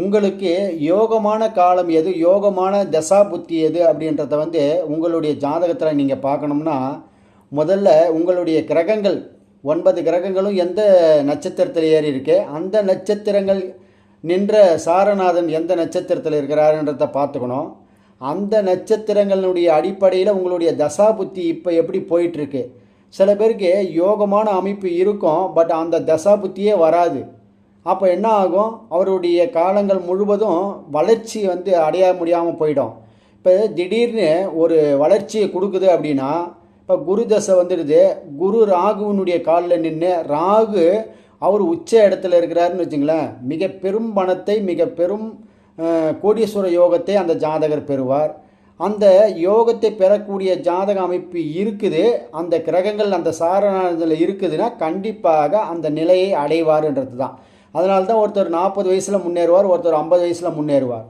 உங்களுக்கு யோகமான காலம் எது யோகமான தசா புத்தி எது அப்படின்றத வந்து உங்களுடைய ஜாதகத்தில் நீங்கள் பார்க்கணும்னா முதல்ல உங்களுடைய கிரகங்கள் ஒன்பது கிரகங்களும் எந்த நட்சத்திரத்தில் ஏறி இருக்கு அந்த நட்சத்திரங்கள் நின்ற சாரநாதன் எந்த நட்சத்திரத்தில் இருக்கிறாருன்றத பார்த்துக்கணும். அந்த நட்சத்திரங்களுடைய அடிப்படையில் உங்களுடைய தசா புத்தி இப்போ எப்படி போயிட்டுருக்கு சில பேருக்கு யோகமான அமைப்பு இருக்கும் பட் அந்த தசா புத்தியே வராது. அப்போ என்ன ஆகும்? அவருடைய காலங்கள் முழுவதும் வளர்ச்சி வந்து அடைய முடியாமல் போயிடும். இப்போ திடீர்னு ஒரு வளர்ச்சியை கொடுக்குது அப்படின்னா இப்போ குரு தசை வந்துடுது. குரு ராகுவினுடைய காலில் நின்று ராகு அவர் உச்ச இடத்துல இருக்கிறாருன்னு வச்சுங்களேன் மிக பெரும் பணத்தை மிக பெரும் கோடீஸ்வர யோகத்தை அந்த ஜாதகர் பெறுவார். அந்த யோகத்தை பெறக்கூடிய ஜாதக அமைப்பு இருக்குது. அந்த கிரகங்கள் அந்த சாரணத்தில் இருக்குதுன்னா கண்டிப்பாக அந்த நிலையை அடைவார்ன்றது தான் அதனால தான் ஒருத்தர் நாற்பது வயசில் முன்னேறுவார் ஒருத்தர் ஐம்பது வயசில் முன்னேறுவார்.